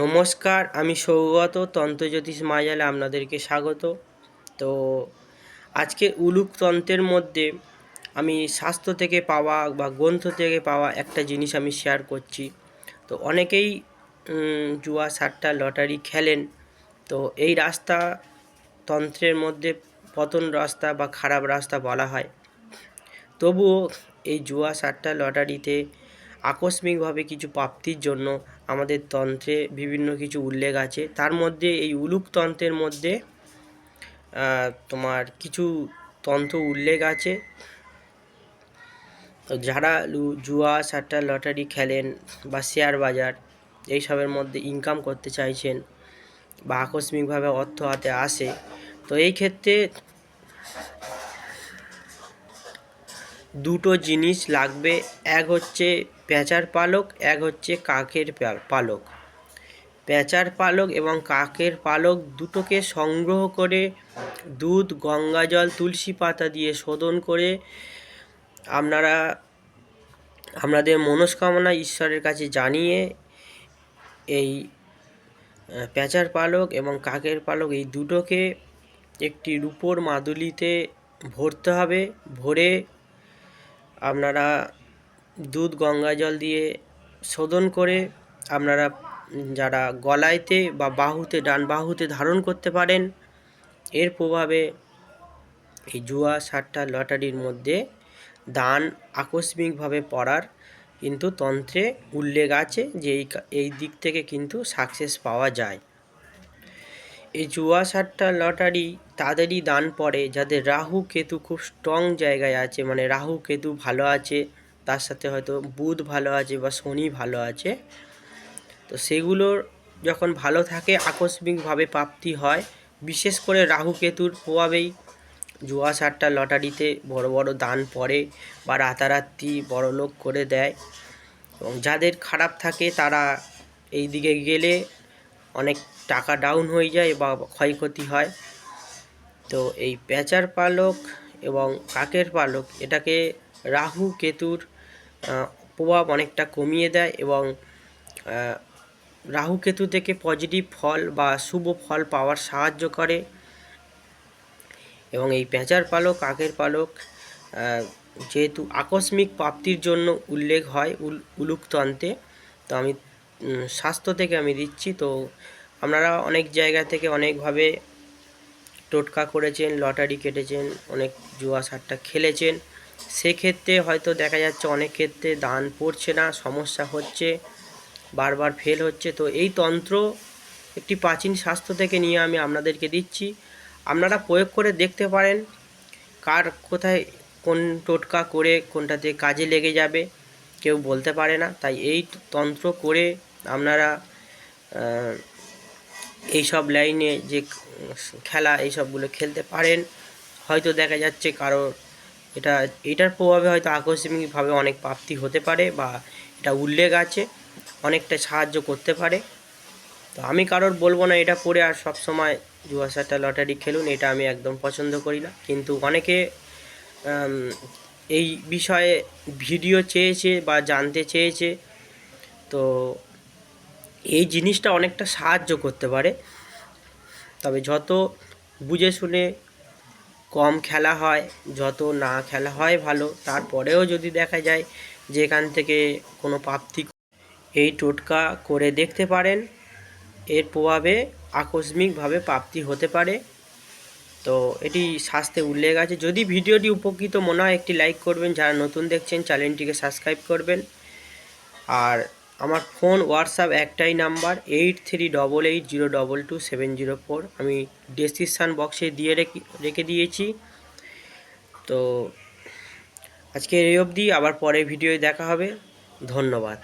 নমস্কার, আমি সৌগত তন্ত্রজ্যোতিষ মায়ালে আপনাদেরকে স্বাগত। তো আজকে উলুক তন্ত্রের মধ্যে আমি স্বাস্থ্য থেকে পাওয়া বা গ্রন্থ থেকে পাওয়া একটা জিনিস আমি শেয়ার করছি। তো অনেকেই জুয়া, সাট্টা, লটারি খেলেন। তো এই রাস্তা তন্ত্রের মধ্যে পতন রাস্তা বা খারাপ রাস্তা বলা হয়। তবুও এই জুয়া, সাট্টা, লটারিতে আকস্মিকভাবে কিছু প্রাপ্তির জন্য আমাদের তন্ত্রে বিভিন্ন কিছু উল্লেখ আছে। তার মধ্যে এই উলুক তন্ত্রের মধ্যে তোমার কিছু তন্ত্র উল্লেখ আছে। যারা জুয়া, সাট্টা, লটারি খেলেন বা শেয়ার বাজার, এইসবের মধ্যে ইনকাম করতে চাইছেন বা আকস্মিকভাবে অর্থ হাতে আসে, তো এই ক্ষেত্রে দুটো জিনিস লাগবে। এক হচ্ছে পেঁচার পালক, এক হচ্ছে কাকের পালক। পেঁচার পালক এবং কাকের পালক দুটোকে সংগ্রহ করে দুধ, গঙ্গা জল, তুলসী পাতা দিয়ে শোধন করে আপনারা, আপনাদের মনস্কামনা ঈশ্বরের কাছে জানিয়ে এই পেঁচার পালক এবং কাকের পালক এই দুটোকে একটি রূপোর মাদুলিতে ভরতে হবে। ভরে আপনারা দুধ, গঙ্গা জল দিয়ে শোধন করে আপনারা যারা গলায়তে বা বাহুতে, ডান বাহুতে ধারণ করতে পারেন, এর প্রভাবে এই জুয়া, সাট্টা, লটারির মধ্যে দান আকস্মিকভাবে পড়ার কিন্তু তন্ত্রে উল্লেখ আছে যে এই এই দিক থেকে কিন্তু সাকসেস পাওয়া যায়। এই জুয়া, সাট্টা, লটারি তাদেরই দান পড়ে, যাদের রাহু কেতু খুব স্ট্রং জায়গায় আছে মানে রাহু কেতু ভালো আছে তার সাথে হয়তো বুধ ভালো আছে বা শনি ভালো আছে। তো সেগুলোর যখন ভালো থাকে, আকস্মিকভাবে প্রাপ্তি হয়। বিশেষ করে রাহু কেতুর প্রভাবেই জুয়া সাট্টা লটারিতে বড় বড় দান পড়ে বা রাতারাতি বড় লোক করে দেয়। এবং যাদের খারাপ থাকে, তারা এই দিকে গেলে অনেক টাকা ডাউন হয়ে যায় বা ক্ষয়ক্ষতি হয়। তো এই পেঁচার পালক এবং কাকের পালক, এটাকে রাহু কেতুর প্রভাব অনেকটা কমিয়ে দেয় এবং রাহু কেতু থেকে পজিটিভ ফল বা শুভ ফল পাওয়ার সাহায্য করে। এবং এই পেঁচার পালক কাকের পালক যেহেতু আকস্মিক প্রাপ্তির জন্য উল্লেখ হয় উল উলুকতন্ত্রে তো আমি স্বাস্থ্য থেকে আমি দিচ্ছি। তো আপনারা অনেক জায়গা থেকে অনেকভাবে টোটকা করেছেন, লটারি কেটেছেন, অনেক জুয়া সারটা খেলেছেন। সেক্ষেত্রে হয়তো দেখা যাচ্ছে অনেক ক্ষেত্রে দান পড়ছে না, সমস্যা হচ্ছে, বারবার ফেল হচ্ছে। তো এই তন্ত্র একটি প্রাচীন শাস্ত্র থেকে নিয়ে আমি আপনাদেরকে দিচ্ছি। আপনারা প্রয়োগ করে দেখতে পারেন কার কোথায় কোন টোটকা করে কোনটাতে কাজে লেগে যাবে, কেউ বলতে পারে না। তাই এই তন্ত্র করে আপনারা এইসব লাইনে যে খেলা, এইসবগুলো খেলতে পারেন। হয়তো দেখা যাচ্ছে কারও এটা, এটার প্রভাবে হয়তো আকস্মিকভাবে অনেক প্রাপ্তি হতে পারে বা এটা উল্লেখ আছে, অনেকটা সাহায্য করতে পারে। তো আমি কারোর বলব না এটা পড়ে আর সব সময় জুয়া সাট্টা লটারি খেলুন, এটা আমি একদম পছন্দ করি না। কিন্তু অনেকে এই বিষয়ে ভিডিও চেয়েছে বা জানতে চেয়েছে, তো এই জিনিসটা অনেকটা সাহায্য করতে পারে। তবে যত বুঝে শুনে কম খেলা হয়, যত না খেলা হয় ভালো। তারপরেও যদি দেখা যায় যে এখান থেকে কোনো প্রাপ্তি এই টোটকা করে দেখতে পারেন, এর প্রভাবে আকস্মিকভাবে প্রাপ্তি হতে পারে। তো এটি শাস্তে উল্লেখ আছে। যদি ভিডিওটি উপকৃত মনে হয়, একটি লাইক করবেন। যারা নতুন দেখছেন, চ্যানেলটিকে সাবস্ক্রাইব করবেন। আর আমার ফোন, হোয়াটসঅ্যাপ একটাই number, eight three double eight zero double two seven zero four. আমি ডেসক্রিপশান বক্সে দিয়ে রেখে রেখে দিয়েছি। তো আজকে এই অবধি, আবার পরে ভিডিও দেখা হবে। ধন্যবাদ।